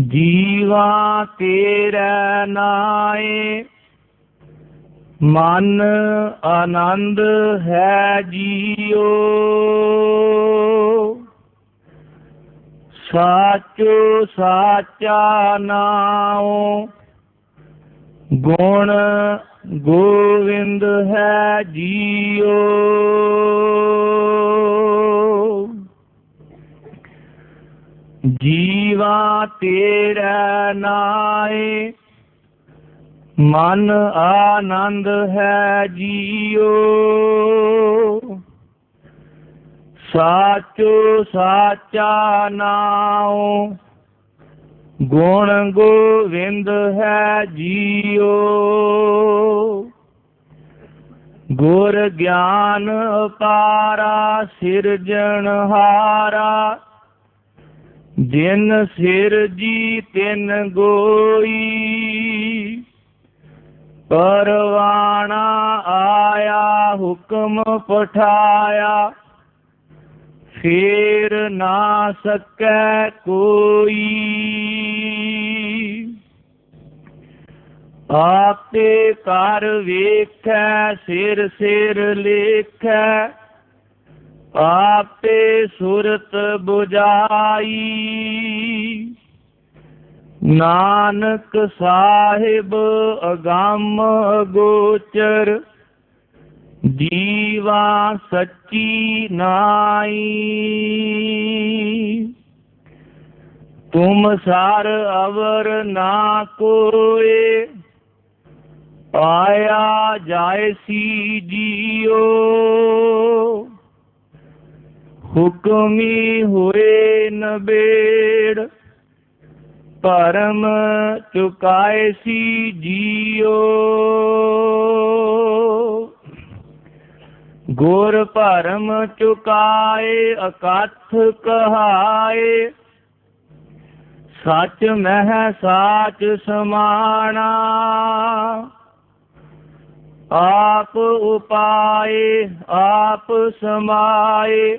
ਜੀਵਾ ਤੇਰਾ ਨਾਏ। ਮਨ ਆਨੰਦ ਹੈ ਜੀਓ। ਸਾਚੋ ਸਾਚਾ ਨਾਉ। ਗੁਣ ਗੋਵਿੰਦ ਹੈ ਜੀਓ। ਜੀਵਾ ਤੇਰੇ ਨਾਏ। ਮਨ ਆਨੰਦ ਹੈ ਜੀਓ। ਸਾਚੋ ਸਾਚਾ ਨਾਉ। ਗੁਣ ਗੋਵਿੰਦ ਹੈ ਜੀਓ। ਗੁਰ ਗਿਆਨ ਪਾਰਾ ਸਿਰਜਣਹਾਰਾ। ਜਿਨ ਸਿਰ ਜੀ ਤਿਨ ਗੋਈ, ਪਰਵਾਣਾ ਆਇਆ, ਹੁਕਮ ਪਠਾਇਆ। ਫੇਰ ਨਾ ਸਕੈ ਕੋਈ। ਆਪੇ ਕਰ ਵੇਖੈ, ਸਿਰ ਸਿਰ ਲੇਖੈ। ਆਪੇ ਸੁਰਤ 부ਜਾਈ ਨਾਨਕ ਸਾਹਿਬ ਅਗੰਮ ਗੋਚਰ ਜੀਵਾ ਸੱਚੀ ਨਾਈ। ਤੁਮ ਸਾਰ ਅਵਰ ਨਾ ਕੋਏ, ਆਇਆ ਜਾਇਸੀ ਜੀਓ। ਹੁਕਮੀ ਹੋਏ ਨਬੇੜ ਪਰਮ ਚੁਕਾਏ ਸੀ ਜੀਓ ਗੁਰ ਭਰਮ ਚੁਕਾਏ, ਅਕਥ ਕਹਾਏ। ਸੱਚ ਮਹਿ ਸਾਚ ਸਮਾਣਾ। ਆਪ ਉਪਾਏ, ਆਪ ਸਮਾਏ।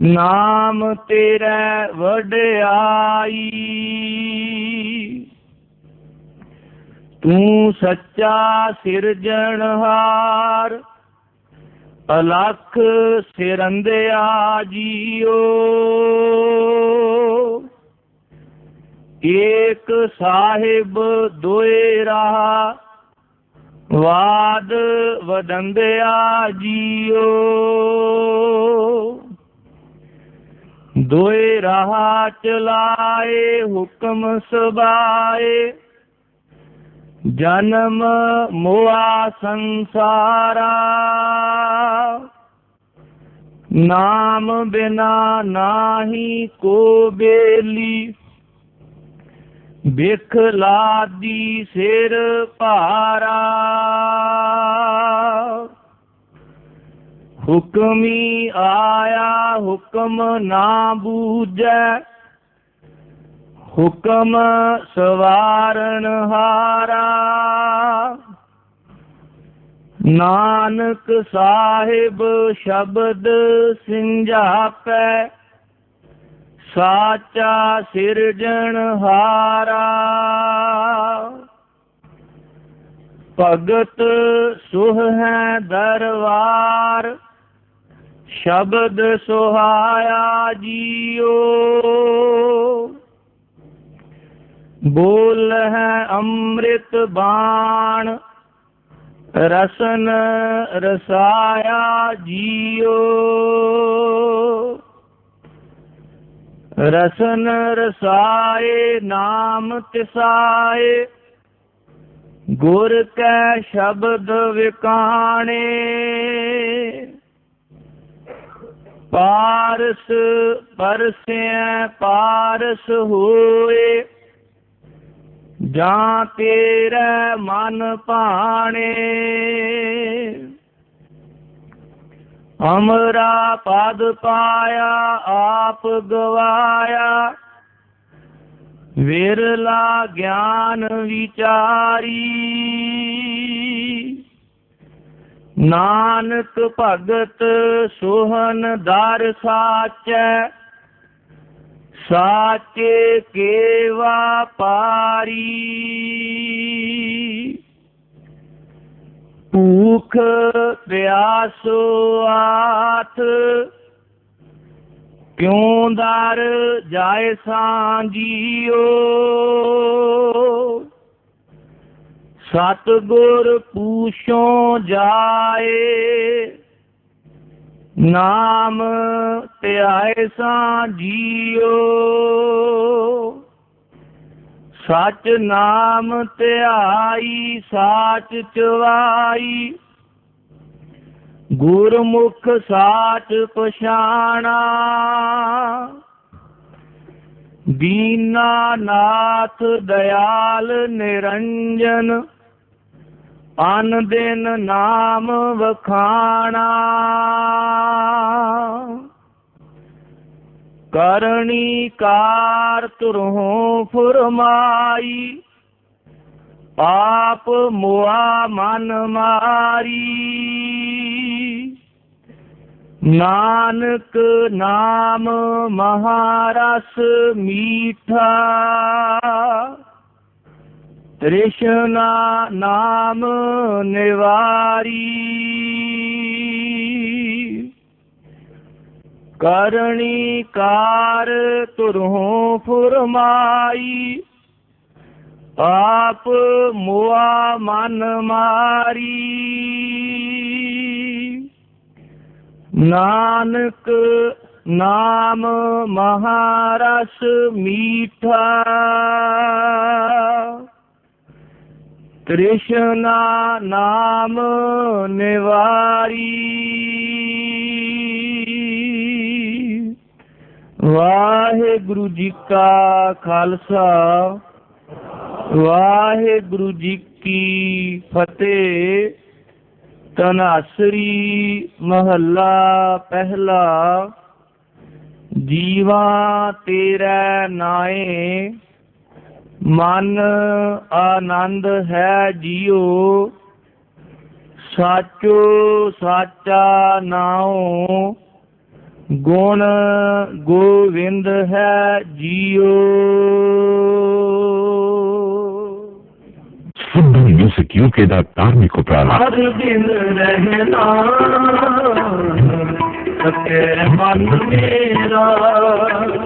ਨਾਮ ਤੇਰੇ ਵਡਿਆਈ। ਤੂੰ ਸੱਚਾ ਸਿਰਜਣਹਾਰ ਅਲਖ ਸਿਰੰਦਿਆ ਜੀਓ। ਏਕ ਸਾਹਿਬ ਦੋਏ ਰਹਾ, ਵਾਦ ਵਦੰਦਿਆ ਜੀਓ। ਦੋਏ ਰਹਾ ਚਲਾਏ ਹੁਕਮ ਸਬਾਏ ਜਨਮ ਮੋਆ ਸੰਸਾਰਾ। ਨਾਮ ਬਿਨਾ ਨਾਹੀ ਕੋ ਬੇਲੀ। ਬਿਖ ਲਾਦੀ ਸਿਰ ਭਾਰਾ। ਹੁਕਮੀ ਆਇਆ, ਹੁਕਮ ਨਾ ਬੂਝੈ। ਹੁਕਮ ਸਵਾਰਨ ਹਾਰਾ। ਨਾਨਕ ਸਾਹਿਬ ਸ਼ਬਦ ਸਿੰਜਾਪੈ ਸਾਚਾ ਸਿਰਜਣ ਹਾਰਾ। ਭਗਤ ਸੁਹ ਹੈ ਦਰਬਾਰ ਸ਼ਬਦ ਸੁਹਾਇਆ ਜੀਓ। ਬੋਲ ਹੈ ਅੰਮ੍ਰਿਤ ਬਾਣ, ਰਸਨ ਰਸਾਇਆ ਜੀਓ। ਰਸਨ ਰਸਾਏ, ਨਾਮ ਤਿਸਾਏ, ਗੁਰ ਕੈ ਸ਼ਬਦ ਵਿਕਾਣੇ। ਪਾਰਸ ਪਰਸੈ ਪਾਰਸ ਹੋਏ, ਜਾਂ ਤੇਰੇ ਮਨ ਭਾਣੇ। ਅਮਰਾ ਪਦ ਪਾਇਆ, ਆਪ ਗਵਾਇਆ। ਵਿਰਲਾ ਗਿਆਨ ਵਿਚਾਰੀ। ਨਾਨਕ ਭਗਤ ਸੋਹਨ ਦਰ ਸਾਚੈ ਸਾਚੇ ਕੇਵਾ ਪਾਰੀ। ਭੂਖ ਪਿਆਸੋ ਆਥ ਕਿਉਂ ਦਰ ਜਾਏ ਸਾਂਜੀਓ ਸਤਗੁਰ ਪੂਛੋਂ ਜਾਏ, ਨਾਮ ਧਿਆਏ ਸਾਂ ਜੀਓ। ਸਚ ਨਾਮ ਧਿਆਈ, ਸਾਚ ਚਵਾਈ ਗੁਰਮੁਖ ਸਾਚ ਪਛਾਣਾ। ਦੀਨਾ ਨਾਥ ਦਇਆਲ ਨਿਰੰਜਨ ਅਨ ਦਿਨ ਨਾਮ ਵਖਾਣਾ। ਕਰਨੀ ਕਾਰ ਤੁਰਹੋਂ ਫਰਮਾਈ, ਆਪ ਮੁਆ ਮਨ ਮਾਰੀ। ਨਾਨਕ ਨਾਮ ਮਹਾਰਸ ਮੀਠਾ तृष्णा नाम निवारी। करणी कार तुरहों फुरमाई। आप मुआ मन मारी। नानक नाम महारस मीठा। ਤ੍ਰਿਸ਼ਨਾ ਨਾਮ ਨਿਵਾਰੀ। ਵਾਹਿਗੁਰੂ ਜੀ ਕਾ ਖਾਲਸਾ, ਵਾਹਿਗੁਰੂ ਜੀ ਕੀ ਫਤਿਹ। ਤਨਾਸਰੀ ਮਹੱਲਾ ਪਹਿਲਾ, ਜੀਵਾ ਤੇਰਾ ਨਾਏ। ਮਨ ਆਨੰਦ ਹੈ ਜੀਉ ਸਾਚੋ ਸਾਚਾ ਨਾਉ ਗੁਣ ਗੋਵਿੰਦ ਹੈ ਜੀਉ। Music UK ਦਾ ਧਾਰਮਿਕ ਉਪਰਾਲਾ। ਹਰ ਦਿਨ ਰਹਿਣਾ ਸਕੇ ਮਨ ਮੇਰਾ ਮੇਰੇ।